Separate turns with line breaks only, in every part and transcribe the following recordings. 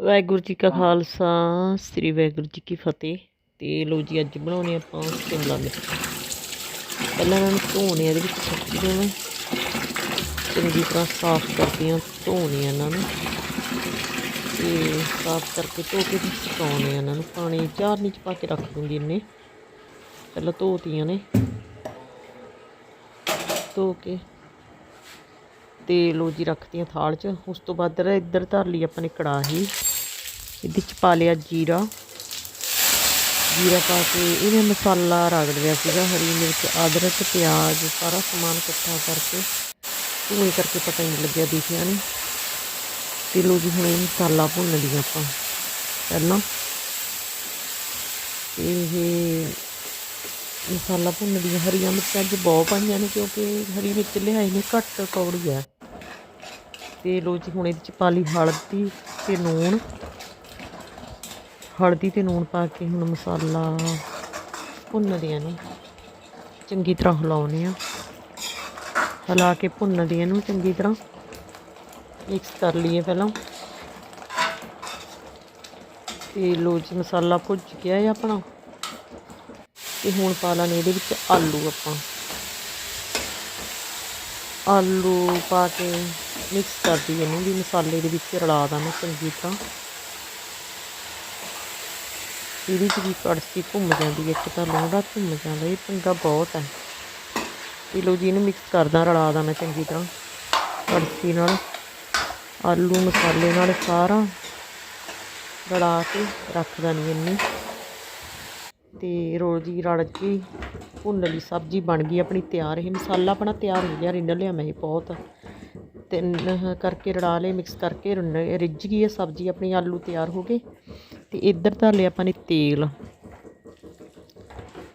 ਵਾਹਿਗੁਰੂ ਜੀ ਕਾ ਖਾਲਸਾ ਸ੍ਰੀ ਵਾਹਿਗੁਰੂ ਜੀ ਕੀ ਫਤਿਹ। ਤੇ ਲੋ ਜੀ ਅੱਜ ਬਣਾਉਣੇ ਆਪਾਂ ਸ਼ਿਮਲਾ ਮਿਰਚ। ਪਹਿਲਾਂ ਇਹਨਾਂ ਨੂੰ ਧੋਣੇ ਇਹਦੇ ਵਿੱਚ ਨੂੰ। ਮੈਂ ਚੰਗੀ ਤਰ੍ਹਾਂ ਸਾਫ਼ ਕਰਦੀ ਹਾਂ ਧੋਣੇ ਇਹਨਾਂ ਨੂੰ। ਤੇ ਸਾਫ਼ ਕਰਕੇ ਧੋ ਕੇ ਫਿਰ ਸੁਕਾਉਣੇ ਇਹਨਾਂ ਨੂੰ। ਪਾਣੀ ਝਾਰਨੀ ਚ ਪਾ ਕੇ ਰੱਖ ਦੂੰਗੀ ਇਹਨੇ। ਪਹਿਲਾਂ ਧੋਤੀਆਂ ਨੇ। ਧੋ ਕੇ। ਤੇ ਲੋ ਜੀ ਰੱਖਤੀਆਂ ਥਾਲ 'ਚ। ਉਸ ਤੋਂ ਬਾਅਦ ਇੱਧਰ ਧਰ ਲਈ ਆਪਾਂ ਨੇ ਕੜਾਹੀ। ਇਹਦੇ 'ਚ ਪਾ ਲਿਆ ਜੀਰਾ। ਜੀਰਾ ਪਾ ਕੇ ਇਹਨੇ ਮਸਾਲਾ ਰਗੜ ਲਿਆ ਸੀਗਾ, ਹਰੀ ਮਿਰਚ, ਅਦਰਕ, ਪਿਆਜ਼, ਸਾਰਾ ਸਮਾਨ ਇਕੱਠਾ ਕਰਕੇ ਧੂਏ ਕਰਕੇ ਪਤਾ ਨਹੀਂ ਲੱਗਿਆ ਦਿਖਿਆ ਨਹੀਂ ਤੇ ਲੋ ਜੀ, ਹੁਣ ਇਹ ਮਸਾਲਾ ਭੁੰਨ ਲਈ ਆਪਾਂ ਪਹਿਲਾਂ। ਇਹ ਮਸਾਲਾ ਭੁੰਨ ਲਈਆਂ ਹਰੀਆਂ ਮਿਰਚਾਂ ਅੱਜ ਬਹੁਤ ਪਾਈਆਂ ਨੇ ਕਿਉਂਕਿ ਹਰੀ ਮਿਰਚ ਲਿਆਏ ਨੇ, ਘੱਟ ਕੌੜੀ ਆ। ਤੇ ਲੋ ਜੀ, ਹੁਣ ਇਹਦੇ ਚ ਪਾ ਲਈ ਹਲਦੀ ਤੇ ਨੂਣ ਹਲਦੀ ਤੇ ਲੂਣ ਪਾ ਕੇ ਹੁਣ ਮਸਾਲਾ ਭੁੰਨਦੇ ਨੇ। ਚੰਗੀ ਤਰ੍ਹਾਂ ਹਿਲਾਉਣੇ ਆ। ਹਿਲਾ ਕੇ ਭੁੰਨਦੇ ਇਹਨੂੰ ਚੰਗੀ ਤਰ੍ਹਾਂ। ਮਿਕਸ ਕਰ ਲਈਏ ਪਹਿਲਾਂ। ਤੇ ਲੋ ਜੀ, ਮਸਾਲਾ ਭੁੱਜ ਗਿਆ ਹੈ ਆਪਣਾ। ਤੇ ਹੁਣ ਪਾ ਲਾਂਗੇ ਇਹਦੇ ਵਿੱਚ ਆਲੂ ਆਪਾਂ। ਆਲੂ ਪਾ ਕੇ ਮਿਕਸ ਕਰ ਦਈਏ ਇਹਨੂੰ ਵੀ ਮਸਾਲੇ ਦੇ ਵਿੱਚ ਰਲਾ ਦਾਂ ਚੰਗੀ ਤਰ੍ਹਾਂ। ਇਹਦੇ 'ਚ ਵੀ ਕੜਛੀ ਘੁੰਮ ਜਾਂਦੀ ਹੈ, ਇੱਕ ਤਾਂ ਲੋੜਾ ਘੁੰਮ ਜਾਂਦਾ, ਇਹ ਪੰਗਾ ਬਹੁਤ ਹੈ। ਇਹ ਲੋ ਜੀ, ਇਹਨੂੰ ਮਿਕਸ ਕਰਦਾ ਰਲਾ ਦਾਂ ਮੈਂ ਚੰਗੀ ਤਰ੍ਹਾਂ, ਕੜਛੀ ਨਾਲ, ਆਲੂ ਮਸਾਲੇ ਨਾਲ ਸਾਰਾ ਰਲਾ ਕੇ ਰੱਖ ਦਾਂਗੀ ਇਹਨੂੰ ਤੇ ਰੋਜੀ ਰੜ ਕੇ ਭੁੰਨ ਲਈ ਸਬਜ਼ੀ ਬਣ ਗਈ ਆਪਣੀ ਤਿਆਰ, ਇਹ ਮਸਾਲਾ ਆਪਣਾ ਤਿਆਰ ਹੋ ਗਿਆ, ਰਿੰਨ ਲਿਆ ਮੈਂ ਇਹ ਬਹੁਤ। ਤਿੰਨ ਕਰਕੇ ਰੜਾ ਲਏ ਮਿਕਸ ਕਰਕੇ ਰਿੰਨ, ਰਿੱਝ ਗਈ ਹੈ ਸਬਜ਼ੀ, ਆਪਣੀ ਆਲੂ ਤਿਆਰ ਹੋ ਗਏ। ਤੇ ਇੱਧਰ ਧਰ ਲਿਆ ਆਪਾਂ ਨੇ ਤੇਲ।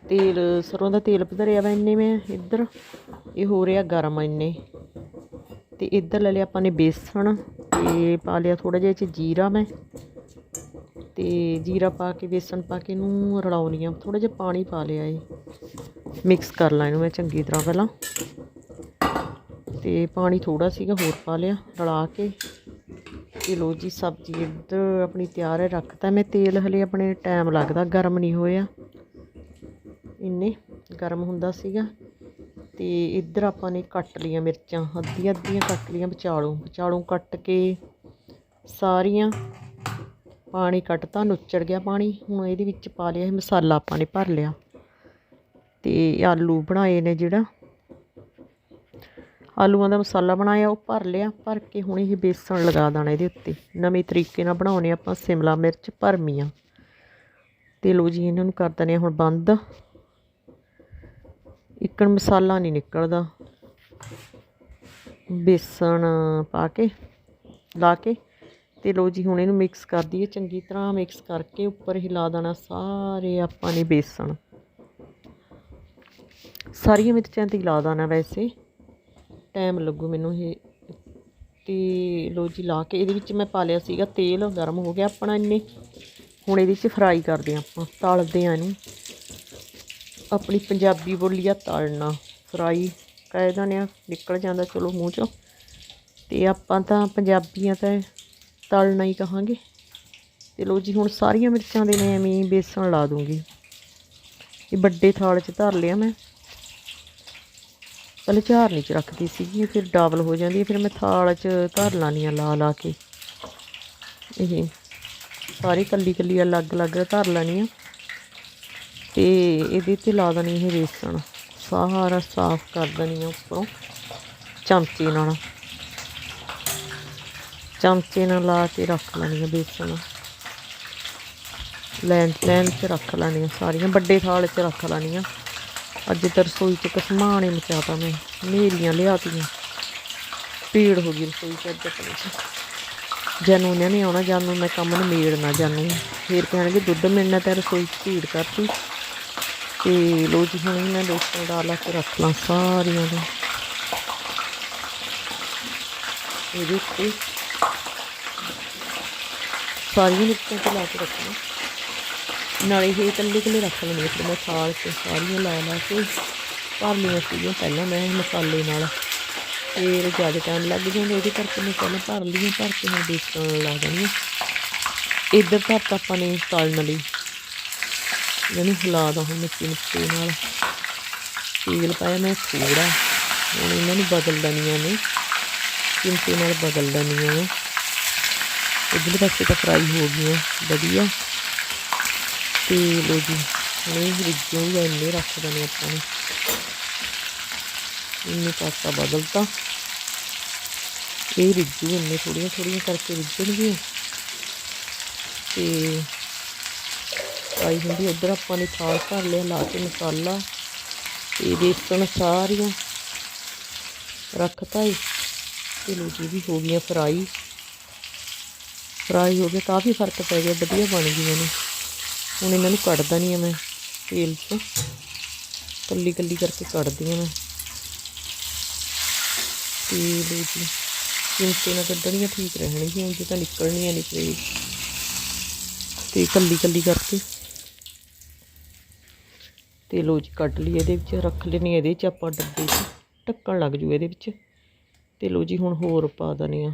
ਤੇਲ, ਸਰੋਂ ਦਾ ਤੇਲ ਭਰਿਆ ਵਾ ਇੰਨੇ ਮੈਂ ਇੱਧਰ। ਇਹ ਹੋ ਰਿਹਾ ਗਰਮ ਇੰਨੇ। ਤੇ ਇੱਧਰ ਲੈ ਲਿਆ ਆਪਾਂ ਨੇ ਬੇਸਣ। ਤੇ ਪਾ ਲਿਆ ਥੋੜਾ ਜਿਹਾ ਇਹ 'ਚ ਜੀਰਾ ਮੈਂ। ਤੇ ਜੀਰਾ ਪਾ ਕੇ, ਬੇਸਣ ਪਾ ਕੇ ਇਹਨੂੰ ਰਲਾਉਣੀ ਆ। ਥੋੜਾ ਜਿਹਾ ਪਾਣੀ ਪਾ ਲਿਆ ਏ ਮਿਕਸ ਕਰ ਲਾਂ ਇਹਨੂੰ ਮੈਂ ਚੰਗੀ ਤਰ੍ਹਾਂ ਪਹਿਲਾਂ। ਤੇ ਪਾਣੀ ਥੋੜਾ ਸੀਗਾ, ਹੋਰ ਪਾ ਲਿਆ, ਰਲਾ ਕੇ। ਤੇ ਲੋ ਜੀ, ਸਬਜ਼ੀ ਇੱਧਰ ਆਪਣੀ ਤਿਆਰ ਹੈ, ਰੱਖਤਾ ਮੈਂ ਤੇਲ, ਹਲੇ ਆਪਣੇ ਟਾਈਮ ਲੱਗਦਾ, ਗਰਮ ਨਹੀਂ ਹੋਇਆ। ਇੰਨੇ ਗਰਮ ਹੁੰਦਾ ਸੀਗਾ। ਤੇ ਇੱਧਰ ਆਪਾਂ ਨੇ ਕੱਟ ਲਈਆਂ ਮਿਰਚਾਂ ਅੱਧੀਆਂ ਅੱਧੀਆਂ ਕੱਟ ਲਈਆਂ ਵਿਚਾਲੋਂ। ਵਿਚਾਲੋਂ ਕੱਟ ਕੇ ਸਾਰੀਆਂ ਪਾਣੀ ਕੱਟਤਾ ਨੁੱਚੜ ਗਿਆ ਪਾਣੀ। ਹੁਣ ਇਹਦੇ ਵਿੱਚ ਪਾ ਲਿਆ, ਇਹ ਮਸਾਲਾ ਆਪਾਂ ਨੇ ਭਰ ਲਿਆ। ਤੇ ਆਲੂ ਬਣਾਏ ਨੇ ਜਿਹੜਾ। ਆਲੂਆਂ ਦਾ ਮਸਾਲਾ ਬਣਾਇਆ, ਉਹ ਭਰ ਲਿਆ, ਭਰ ਕੇ ਹੁਣ ਇਹ ਬੇਸਣ ਲਗਾ ਦੇਣਾ ਇਹਦੇ ਉੱਤੇ। ਨਵੇਂ ਤਰੀਕੇ ਨਾਲ ਬਣਾਉਣੇ ਆਪਾਂ ਸਿਮਲਾ ਮਿਰਚ ਭਰਮੀਆਂ। ਤੇ ਲੋ ਜੀ, ਇਹਨਾਂ ਨੂੰ ਕਰ ਦਨੇ ਹੁਣ ਬੰਦ। ਇੱਕਣ ਮਸਾਲਾ ਨਹੀਂ ਨਿਕਲਦਾ। ਬੇਸਣ ਪਾ ਕੇ, ਲਾ ਕੇ, ਤੇ ਲੋ ਜੀ, ਹੁਣ ਇਹਨੂੰ ਮਿਕਸ ਕਰ ਦਈਏ। ਚੰਗੀ ਤਰ੍ਹਾਂ ਮਿਕਸ ਕਰਕੇ ਉੱਪਰ ਹਿਲਾ ਦੇਣਾ ਸਾਰੇ ਆਪਾਂ ਨੇ ਬੇਸਣ। ਸਾਰੀਆਂ ਮਿਰਚਾਂ ਤੇ ਲਾ ਦੇਣਾ ਵੈਸੇ। ਟਾਈਮ ਲੱਗੂ ਮੈਨੂੰ ਇਹ। ਤੇ ਲੋ ਜੀ, ਲਾ ਕੇ ਇਹਦੇ ਵਿੱਚ ਮੈਂ ਪਾ ਲਿਆ ਸੀਗਾ ਤੇਲ, ਗਰਮ ਹੋ ਗਿਆ ਆਪਣਾ ਇੰਨੇ। ਹੁਣ ਇਹਦੇ ਵਿੱਚ ਫਰਾਈ ਕਰਦੇ ਹਾਂ ਆਪਾਂ, ਤਲਦੇ ਆ ਇਹਨੂੰ। ਆਪਣੀ ਪੰਜਾਬੀ ਬੋਲੀ ਆ ਤਲਣਾ ਫਰਾਈ ਕਹਿ ਦਿੰਦੇ ਆ ਨਿਕਲ ਜਾਂਦਾ ਚਲੋ ਮੂੰਹ ਚੋਂ। ਤੇ ਆਪਾਂ ਤਾਂ ਪੰਜਾਬੀਆਂ ਤਾਂ ਤਲਣਾ ਹੀ ਕਹਾਂਗੇ। ਤੇ ਲੋ ਜੀ, ਹੁਣ ਸਾਰੀਆਂ ਮਿਰਚਾਂ ਦੇ ਨੇ, ਐਵੇਂ ਬੇਸਣ ਲਾ ਦੂੰਗੀ। ਇਹ ਵੱਡੇ ਥਾਲ 'ਚ ਧਰ ਲਿਆ ਮੈਂ। ਪਹਿਲੇ ਝਾਰਨੀ 'ਚ ਰੱਖਦੀ ਸੀਗੀ, ਫਿਰ ਡਬਲ ਹੋ ਜਾਂਦੀ ਹੈ ਫਿਰ ਮੈਂ ਥਾਲ 'ਚ ਧਰ ਲਾਨੀ ਆ ਲਾ ਲਾ ਕੇ। ਇਹ ਸਾਰੀ ਕੱਲੀ ਕੱਲੀ ਅਲੱਗ-ਅਲੱਗ ਧਰ ਲੈਣੀ ਆ। ਤੇ ਇਹਦੇ ਤੇ ਲਾ ਦੇਣੀ ਇਹ ਬੇਸਣ ਸਾਰਾ ਸਾਫ਼ ਕਰ ਦੇਣੀ ਆ ਉੱਪਰੋਂ, ਚਮਚੇ ਨਾਲ। ਚਮਚੇ ਨਾਲ ਲਾ ਕੇ ਰੱਖ ਲੈਣੀ ਆ ਬੇਸਣ। ਲੈਣ ਲੈਣ 'ਚ ਰੱਖ ਲੈਣੀਆਂ ਸਾਰੀਆਂ, ਵੱਡੇ ਥਾਲ 'ਚ ਰੱਖ ਲੈਣੀਆਂ ਅੱਜ ਤਾਂ ਰਸੋਈ 'ਚ ਕਸਮਾਣੇ ਮਚਾਤਾ ਮੈਂ ਮੇਰੀਆਂ ਲਿਆਤੀਆਂ। ਭੀੜ ਹੋ ਗਈ ਰਸੋਈ 'ਚ ਅੱਜ ਆਪਣੇ 'ਚ। ਜਾਨੂੰ ਨੇ ਨਹੀਂ ਆਉਣਾ, ਜਾਨੂੰ ਮੈਂ ਕੰਮ ਨੂੰ ਮੇੜਨਾ ਜਾਨੂੰ। ਫੇਰ ਕਹਿਣਗੇ, ਦੁੱਧ ਮਿਲਣਾ ਤਾਂ ਰਸੋਈ 'ਚ ਭੀੜ ਕਰਤੀ। ਤੇ ਲੋ ਜੀ, ਹੁਣ ਮੈਂ ਬੇਸਣ ਡਾਲ ਕੇ ਰੱਖ ਲਾਂ ਸਾਰੀਆਂ ਦੇ ਇਹਦੇ ਉੱਤੇ ਸਾਰੀਆਂ ਮਿਰਚਾਂ ਤੇ ਲਾ ਕੇ ਰੱਖਣਾ ਨਾਲੇ ਇਹ ਇਕੱਲੇ ਇਕੱਲੇ ਰੱਖ ਲੈਣੇ ਫਿਰ ਮੈਂ ਥਾਲ 'ਚ ਸਾਰੀਆਂ ਲਾ ਲਾ ਕੇ ਭਰ ਲਈਆਂ ਸੀਗੀਆਂ ਪਹਿਲਾਂ ਮੈਂ ਮਸਾਲੇ ਨਾਲ। ਫਿਰ ਜ਼ਿਆਦਾ ਟਾਈਮ ਲੱਗ ਜਾਂਦਾ, ਉਹਦੇ ਕਰਕੇ ਮੈਂ ਪਹਿਲਾਂ ਭਰ ਲਈਆਂ, ਭਰ ਕੇ ਮੈਂ ਬੇਸਣ ਲਾ ਦੇਣੀ ਆ ਇੱਧਰ ਤਾਂ ਆਪਾਂ ਨੇ ਤਲਣ ਲਈ ਇਹਨੂੰ ਹਿਲਾ ਦਾ ਹੁਣ ਮਿੱਟੀ ਮਿੱਟੀ ਨਾਲ। ਤੇਲ ਪਾਇਆ ਮੈਂ ਥੋੜਾ ਹੁਣ ਇਹਨਾਂ ਨੂੰ ਬਦਲ ਲੈਣੀਆਂ ਨੇ। ਚਿਮਟੇ ਨਾਲ ਬਦਲ ਲੈਣੀਆਂ ਨੇ। ਇੱਧਰਲੇ ਪਾਸੇ ਤਾਂ ਫਰਾਈ ਹੋ ਗਈਆਂ, ਵਧੀਆ। ਤੇ ਲੋ ਜੀ ਹੁਣ ਇਹ ਰਿੱਝੂਗਾ ਇੰਨੇ ਰੱਖ ਦੇਣੇ ਆਪਾਂ ਨੇ। ਇੰਨੇ ਪਾਸਾ ਬਦਲਤਾ। ਇਹ ਰਿੱਝੂ ਇੰਨੇ ਥੋੜੀਆਂ ਥੋੜੀਆਂ ਕਰਕੇ ਰਿੱਝਣਗੀਆਂ ਤੇ ਫਰਾਈ ਹੁੰਦੀ ਉੱਧਰ ਆਪਾਂ ਨੇ ਥਾਲ ਧਰ ਲਿਆ, ਲਾ ਕੇ ਮਸਾਲਾ ਤੇ ਬੇਸਣ ਸਾਰੀਆਂ ਰੱਖਤਾ ਈ ਤੇ ਲੋ ਜੀ ਵੀ ਹੋ ਗਈਆਂ ਫਰਾਈ। ਫਰਾਈ ਹੋ ਗਿਆ ਕਾਫੀ ਫ਼ਰਕ ਪੈ ਗਿਆ, ਵਧੀਆ ਬਣ ਗਈਆਂ ਨੇ। ਹੁਣ ਇਹਨਾਂ ਨੂੰ ਕੱਢਦਾ ਨਹੀਂ ਆ ਮੈਂ ਤੇਲ 'ਚ। ਕੱਲੀ ਕੱਲੀ ਕਰਕੇ ਕੱਢਦੀ ਹਾਂ ਮੈਂ। ਤੇਲ ਜੀ ਚਿਮਟੇ ਨਾਲ ਕੱਢਣੀਆਂ ਠੀਕ ਰਹਿਣਗੀਆਂ ਜੇ ਤਾਂ ਨਿਕਲਣੀਆਂ ਨਹੀਂ ਪਈ ਤੇ ਕੱਲੀ ਕੱਲੀ ਕਰਕੇ। ਤੇ ਲੋ ਜੀ ਕੱਢ ਲਈ ਇਹਦੇ ਵਿੱਚ, ਰੱਖ ਲੈਣੀ ਇਹਦੇ 'ਚ ਆਪਾਂ ਡੱਬੇ 'ਚ। ਢੱਕਣ ਲੱਗ ਜੂ ਇਹਦੇ ਵਿੱਚ। ਤੇ ਲੋ ਜੀ ਹੁਣ ਹੋਰ ਪਾ ਦਨੇ ਆ।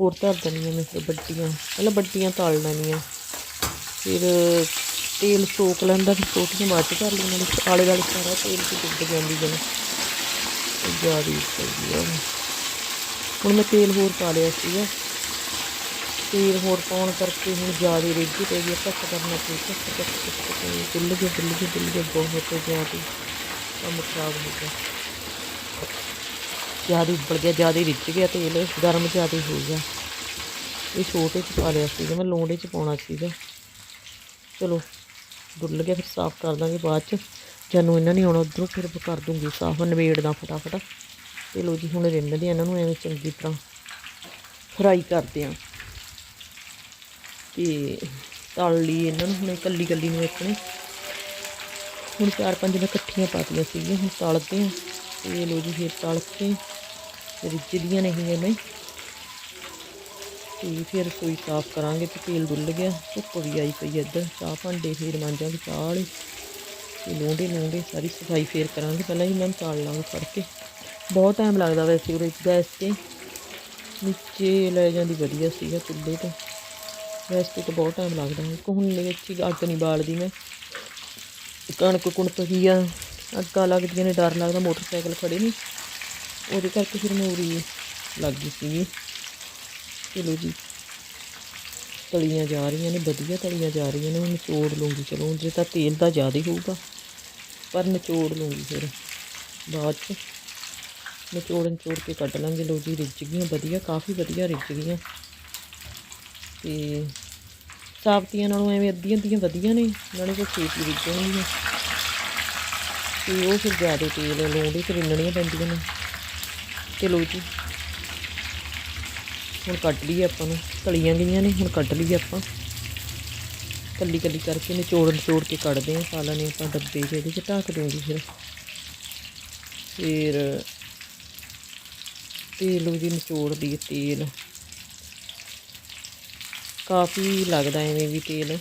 ਹੋਰ ਧਰ ਦਨੀਆਂ ਮੈਂ ਫਿਰ ਵੱਡੀਆਂ। ਪਹਿਲਾਂ ਵੱਡੀਆਂ ਤਲ ਲੈਣੀਆਂ। ਫਿਰ ਤੇਲ ਸੋਕ ਲੈਂਦਾ ਫਿਰ ਛੋਟੀਆਂ ਬਾਅਦ 'ਚ ਧਰ ਲੈਣੀਆਂ ਨੇ ਆਲੇ ਦੁਆਲੇ ਸਾਰਾ ਤੇਲ 'ਚ ਡੁੱਬ ਜਾਂਦੀ ਜਨ ਜਿਆਦੀ ਪਈ ਆ ਹੁਣ ਮੈਂ ਤੇਲ ਹੋਰ ਪਾ ਲਿਆ ਸੀਗਾ। ਤੇਲ ਹੋਰ ਪਾਉਣ ਕਰਕੇ ਹੁਣ ਜ਼ਿਆਦਾ ਰਿੱਝ ਪੈ ਗਈ ਘੱਟ ਕਰਨਾ ਪਈ ਘੱਟ ਘੱਟ ਘੱਟ ਗੁੱਲ ਗਏ ਗੁੱਲ ਗਏ ਗੁੱਲ ਬਹੁਤ ਜ਼ਿਆਦਾ ਕੰਮ ਖਰਾਬ ਹੋ ਗਿਆ। ਜ਼ਿਆਦਾ ਉੱਬਲ ਗਿਆ, ਜ਼ਿਆਦਾ ਰਿੱਝ ਗਿਆ ਤੇਲ, ਗਰਮ ਜ਼ਿਆਦਾ ਹੋ ਗਿਆ। ਇਹ ਛੋਟੇ ਚ ਪਾ ਲਿਆ ਸੀਗਾ, ਮੈਂ ਲੋਂਡੇ ਚ ਪਾਉਣਾ ਸੀਗਾ। ਚਲੋ ਡੁੱਲ ਗਿਆ, ਫਿਰ ਸਾਫ਼ ਕਰ ਦਾਂਗੇ ਬਾਅਦ ਚ। ਜਾਨੂੰ ਇਹਨਾਂ ਨੇ ਆਉਣਾ, ਉਧਰੋਂ ਫਿਰ ਕਰ ਦੂੰਗੀ ਸਾਫ਼ ਨਵੇੜਦਾ ਫਟਾਫਟ। ਤੇ ਲੋ ਜੀ, ਹੁਣ ਰਿੰਨਦੇ ਆ ਇਹਨਾਂ ਨੂੰ ਐਵੇਂ ਚੰਗੀ ਤਰ੍ਹਾਂ ਫਰਾਈ ਕਰਦੇ ਆ। ਤੇ ਤਲ ਲਈ ਇਹਨਾਂ ਨੂੰ, ਹੁਣ ਇਕੱਲੀ ਇਕੱਲੀ ਨੂੰ ਇੱਕ ਨੇ ਹੁਣ ਚਾਰ ਪੰਜ ਮੈਂ ਇਕੱਠੀਆਂ ਪਾਤੀਆਂ ਸੀਗੀਆਂ, ਹੁਣ ਤਲਦੇ ਆ। ਤੇ ਲੋ ਜੀ, ਫਿਰ ਤਲ ਕੇ ਰਿੱਝਦੀਆਂ ਨਹੀਂ ਐਵੇਂ ਤੇ ਫਿਰ ਰਸੋਈ ਸਾਫ਼ ਕਰਾਂਗੇ ਤੇ ਤੇਲ ਡੁੱਲ ਗਿਆ, ਧੁੱਪ ਵੀ ਆਈ ਪਈ ਇੱਧਰ, ਚਾਹ ਭਾਂਡੇ ਫੇਰ ਮਾਂਜਾਂਗੇ ਚਾਹ ਵਾਲੇ ਤੇ ਲੋਂਡੇ ਲੋਂਡੇ ਸਾਰੀ ਸਫ਼ਾਈ ਫੇਰ ਕਰਾਂਗੇ, ਪਹਿਲਾਂ ਹੀ ਮੈਂ ਚਾਲ ਲਾਂਗੇ ਫੜ ਕੇ। ਬਹੁਤ ਟਾਈਮ ਲੱਗਦਾ ਵੈਸੇ ਉਰੇ ਗੈਸ ਤੇ। ਨੀਚੇ ਲੈ ਜਾਂਦੀ ਵਧੀਆ ਸੀਗਾ ਚੁੱਲ੍ਹੇ ਤੇ। ਗੈਸ ਤੇ ਤਾਂ ਬਹੁਤ ਟਾਈਮ ਲੱਗਦਾ। ਹੁਣ ਕੁਹਣ ਵਿੱਚ ਹੀ ਅੱਗ ਨਹੀਂ ਬਾਲਦੀ ਮੈਂ। ਕਣਕ ਕੁਣਕ ਹੀ ਆ, ਅੱਗਾਂ ਲੱਗਦੀਆਂ ਨੇ, ਡਰ ਲੱਗਦਾ, ਮੋਟਰਸਾਈਕਲ ਖੜੇ ਨਹੀਂ। ਉਹਦੇ ਕਰਕੇ ਫਿਰ ਮੈਂ ਉਰੀ ਲੱਗ ਗਈ ਸੀਗੀ। ਚਲੋ ਜੀ। ਤਲੀਆਂ ਜਾ ਰਹੀਆਂ ਨੇ, ਵਧੀਆ ਤਲੀਆਂ ਜਾ ਰਹੀਆਂ ਨੇ ਮੈਂ ਨਿਚੋੜ ਲੂੰਗੀ, ਚਲੋ ਜੇ ਤਾਂ ਤੇਲ ਦਾ ਜ਼ਿਆਦਾ ਹੋਊਗਾ। ਪਰ ਨਿਚੋੜ ਲੂੰਗੀ ਫਿਰ, ਬਾਅਦ ਚ। ਨਿਚੋੜ ਨਿਚੋੜ ਕੇ ਕੱਢ ਲਾਂਗੇ। ਲੋ ਜੀ, ਰਿੱਝ ਗਈਆਂ, ਵਧੀਆ, ਕਾਫੀ ਵਧੀਆ ਰਿੱਝ ਗਈਆਂ। ਤੇ ਸਾਬਤੀਆਂ ਨਾਲੋਂ ਐਵੇਂ ਅੱਧੀਆਂ ਅੱਧੀਆਂ ਵਧੀਆ ਨੇ, ਨਾਲੇ ਕੋਈ ਛੇਤੀ ਰਿੱਝਣਗੀਆਂ ਤੇ ਉਹ ਫਿਰ ਜ਼ਿਆਦਾ ਤੇਲ ਲਾਉਂਦੇ, ਫਿਰ ਰਿੰਨਣੀਆਂ ਪੈਂਦੀਆਂ ਨੇ। ਤੇ ਲੋ ਜੀ ਹੁਣ ਕੱਢ ਲਈਏ ਆਪਾਂ ਨੂੰ। ਤਲੀਆਂ ਗਈਆਂ ਨੇ, ਹੁਣ ਕੱਢ ਲਈਏ ਆਪਾਂ। ਕੱਲੀ ਕੱਲੀ ਕਰਕੇ ਨਿਚੋੜ ਨਿਚੋੜ ਕੇ ਕੱਢਦੇ ਹਾਂ। ਪਾ ਲੈਣੇ ਆਪਾਂ ਡੱਬੇ 'ਚ ਇਹਦੇ 'ਚ ਢੱਕ ਦੂੰਗੀ ਫਿਰ। ਫਿਰ ਤੇਲ ਵੀ ਨਿਚੋੜ ਦੀ ਤੇਲ। ਕਾਫੀ ਲੱਗਦਾ ਐਵੇਂ ਵੀ ਤੇਲ।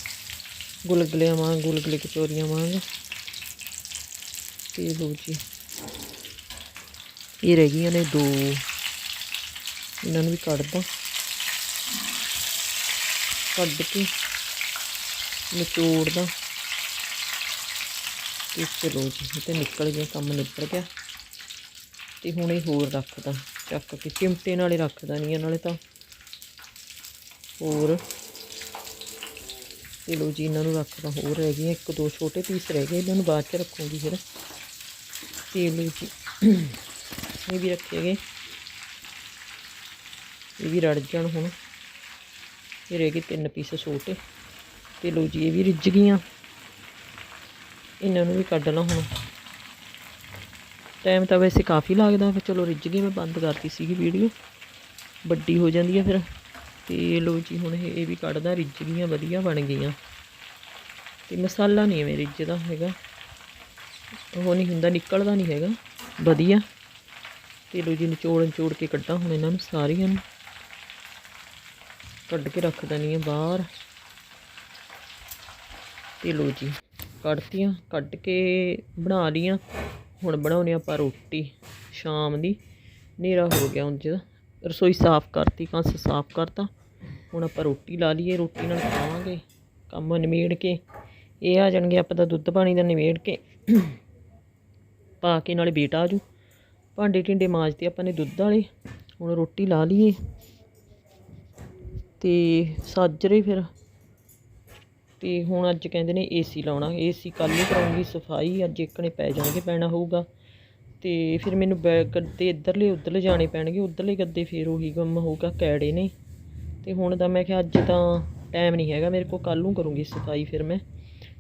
ਗੁਲਗੁਲਿਆਂ ਵਾਂਗ, ਗੁਲਗੁਲੇ ਕਚੋਰੀਆਂ ਵਾਂਗ। ਤੇ ਲੋ ਜੀ। ਇਹ ਰਹਿ ਗਈਆਂ ਨੇ ਦੋ। ਇਹਨਾਂ ਨੂੰ ਵੀ ਕੱਢਦਾ। ਕੱਢ ਕੇ ਨਿਚੋੜਦਾ। ਤੇ ਚਲੋ ਜੀ ਤੇ ਨਿਕਲ ਗਿਆ, ਕੰਮ ਨਿਬੜ ਗਿਆ। ਤੇ ਹੁਣ ਇਹ ਹੋਰ ਰੱਖਦਾ, ਚੱਕ ਕੇ ਚਿਮਟੇ ਨਾਲੇ ਰੱਖਦਾ ਨਹੀਂ ਇਹ ਨਾਲੇ ਤਾਂ ਹੋਰ। ਤੇ ਜੀ, ਇਹਨਾਂ ਨੂੰ ਰੱਖਦਾ ਹੋਰ ਰਹਿ ਗਈਆਂ, ਇੱਕ ਦੋ ਛੋਟੇ ਪੀਸ ਰਹਿ ਗਏ, ਇਹਨਾਂ ਨੂੰ ਬਾਅਦ ਚ ਰੱਖੂੰਗੀ ਫਿਰ। ਤੇ ਜੀ, ਇਹ ਵੀ ਰੱਖੇ ਗਏ। ਇਹ ਵੀ ਰੜ ਜਾਣ ਹੁਣ। ਇਹ ਰਹਿ ਗਏ ਤਿੰਨ ਪੀਸ ਛੋਟੇ। ਤੇ ਲੋ ਜੀ, ਇਹ ਵੀ ਰਿੱਝ ਗਈਆਂ। ਇਹਨਾਂ ਨੂੰ ਵੀ ਕੱਢ ਲਾਂ ਹੁਣ। ਟਾਈਮ ਤਾਂ ਵੈਸੇ ਕਾਫੀ ਲੱਗਦਾ ਫਿਰ, ਚਲੋ ਰਿੱਝ ਗਈ, ਮੈਂ ਬੰਦ ਕਰਤੀ ਸੀਗੀ ਵੀਡੀਓ ਵੱਡੀ ਹੋ ਜਾਂਦੀ ਹੈ ਫਿਰ। ਤੇ ਲੋ ਜੀ, ਹੁਣ ਇਹ ਇਹ ਵੀ ਕੱਢਦਾ, ਰਿੱਝ ਗਈਆਂ, ਵਧੀਆ ਬਣ ਗਈਆਂ। ਤੇ ਮਸਾਲਾ ਨਹੀਂ ਐਵੇਂ ਰਿੱਝਦਾ ਹੈਗਾ। ਉਹ ਨਹੀਂ ਹੁੰਦਾ, ਨਿਕਲਦਾ ਨਹੀਂ ਹੈਗਾ। ਵਧੀਆ। ਤੇ ਲੋ ਜੀ ਨਿਚੋੜ ਨਿਚੋੜ ਕੇ ਕੱਢਾਂ ਹੁਣ ਇਹਨਾਂ ਨੂੰ ਸਾਰੀਆਂ ਨੂੰ। ਕੱਢ ਕੇ ਰੱਖ ਦੇਣੀ ਆ ਬਾਹਰ। ਤੇ ਲੋ ਜੀ, ਕੱਢਤੀਆਂ, ਕੱਢ ਕੇ ਬਣਾ ਲਈਆਂ। ਹੁਣ ਬਣਾਉਣੀ ਆਪਾਂ ਰੋਟੀ ਸ਼ਾਮ ਦੀ। ਹਨੇਰਾ ਹੋ ਗਿਆ ਹੁਣ ਜਦ। ਰਸੋਈ ਸਾਫ਼ ਕਰਤੀ, ਕੰਸ ਸਾਫ਼ ਕਰਤਾ। ਹੁਣ ਆਪਾਂ ਰੋਟੀ ਲਾ ਲਈਏ, ਰੋਟੀ ਨਾਲ ਖਾਵਾਂਗੇ। ਕੰਮ ਨਿਮੇੜ ਕੇ। ਇਹ ਆ ਜਾਣਗੇ ਆਪਾਂ ਦਾ ਦੁੱਧ ਪਾਣੀ ਦਾ ਨਿਮੇੜ ਕੇ। ਪਾ ਕੇ ਨਾਲੇ ਬੇਟਾ ਆਜੂ ਭਾਂਡੇ ਢਿੰਡੇ ਮਾਂਜਤੇ ਆਪਾਂ ਨੇ ਦੁੱਧ ਵਾਲੇ। ਹੁਣ ਰੋਟੀ ਲਾ ਲਈਏ। ਤੇ ਸਾਜਰੇ ਫਿਰ। ਤੇ ਹੁਣ ਅੱਜ ਕਹਿੰਦੇ ਨੇ ਏਸੀ ਲਾਉਣਾ। ਏਸੀ ਕੱਲ੍ਹ ਨੂੰ ਕਰਾਉਂਗੀ, ਸਫ਼ਾਈ ਅੱਜ ਇੱਕਣੇ ਪੈ ਜਾਣਗੇ ਪੈਣਾ ਹੋਊਗਾ। ਤੇ ਫਿਰ ਮੈਨੂੰ ਬੈ ਗੱਦੇ ਇੱਧਰਲੇ ਉੱਧਰਲੇ ਜਾਣੇ ਪੈਣਗੇ, ਉੱਧਰਲੇ ਗੱਦੇ ਫਿਰ ਉਹੀ ਕੰਮ ਹੋਊਗਾ, ਕੈੜੇ ਨੇ। ਤੇ ਹੁਣ ਤਾਂ ਮੈਂ ਕਿਹਾ ਅੱਜ ਤਾਂ ਟਾਈਮ ਨਹੀਂ ਹੈਗਾ, ਮੇਰੇ ਕੋਲ ਕੱਲ੍ਹ ਨੂੰ ਕਰੂੰਗੀ ਸਫ਼ਾਈ ਫਿਰ ਮੈਂ।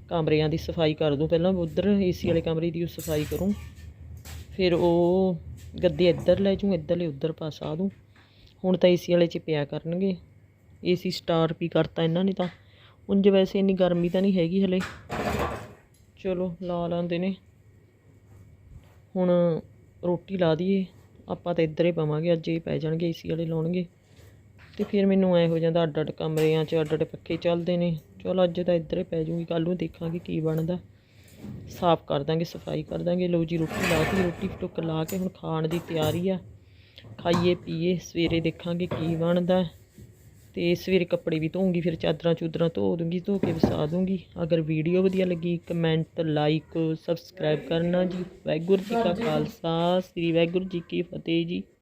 ਕਮਰਿਆਂ ਦੀ ਸਫ਼ਾਈ ਕਰ ਦੂੰ ਪਹਿਲਾਂ, ਉੱਧਰ ਏਸੀ ਵਾਲੇ ਕਮਰੇ ਦੀ ਸਫ਼ਾਈ ਕਰੂੰ। ਫਿਰ ਉਹ ਗੱਦੇ ਇੱਧਰ ਲੈ ਜੂੰ ਇੱਧਰਲੇ ਉੱਧਰ ਪਾਸਾ ਦੂੰ। ਹੁਣ ਤਾਂ ਏਸੀ ਵਾਲੇ 'ਚ ਪਿਆ ਕਰਨਗੇ। ਏਸੀ ਸਟਾਰ ਵੀ ਕਰਤਾ ਇਹਨਾਂ ਨੇ ਤਾਂ। ਉਂਝ ਵੈਸੇ ਇੰਨੀ ਗਰਮੀ ਤਾਂ ਨਹੀਂ ਹੈਗੀ ਹਲੇ। ਚਲੋ, ਲਾ ਲਾਂਦੇ ਨੇ। ਹੁਣ ਰੋਟੀ ਲਾ ਦਈਏ। ਆਪਾਂ ਤਾਂ ਇੱਧਰ ਹੀ ਪਵਾਂਗੇ। ਅੱਜ ਹੀ ਪੈ ਜਾਣਗੇ ਏਸੀ ਵਾਲੇ ਲਾਉਣਗੇ। ਤੇ ਫਿਰ ਮੈਨੂੰ ਐ ਹੋ ਜਾਂਦਾ ਅੱਡ ਅੱਡ ਕਮਰਿਆਂ 'ਚ ਅੱਡ ਅੱਡ ਪੱਖੇ ਚੱਲਦੇ ਨੇ। ਚਲੋ, ਅੱਜ ਤਾਂ ਇੱਧਰ ਹੀ ਪੈ ਜੂਗੀ ਕੱਲ ਨੂੰ ਦੇਖਾਂਗੇ ਕੀ ਬਣਦਾ। ਸਾਫ਼ ਕਰ ਦਾਂਗੇ, ਸਫ਼ਾਈ ਕਰ ਦਾਂਗੇ। ਲਓ ਜੀ, ਰੋਟੀ ਲਾ ਕੇ ਰੋਟੀ ਟੁੱਕ ਲਾ ਕੇ ਹੁਣ ਖਾਣ ਦੀ ਤਿਆਰੀ ਆ। ਖਾਈਏ, ਪੀਏ। ਸਵੇਰੇ ਦੇਖਾਂਗੇ ਕੀ ਬਣਦਾ। ਤੇ ਸਵੇਰੇ ਕੱਪੜੇ ਵੀ ਧੋਉਂਗੀ ਫਿਰ ਚਾਦਰਾਂ ਚੂਦਰਾਂ ਧੋ ਦੂੰਗੀ, ਧੋ ਕੇ ਵਸਾ ਦੂੰਗੀ। ਅਗਰ ਵੀਡੀਓ ਵਧੀਆ ਲੱਗੀ, ਕਮੈਂਟ, ਲਾਈਕ, ਸਬਸਕ੍ਰਾਈਬ ਕਰਨਾ ਜੀ। ਵਾਹਿਗੁਰੂ ਜੀ ਕਾ ਖਾਲਸਾ, ਸ੍ਰੀ ਵਾਹਿਗੁਰੂ ਜੀ ਕੀ ਫਤਿਹ ਜੀ।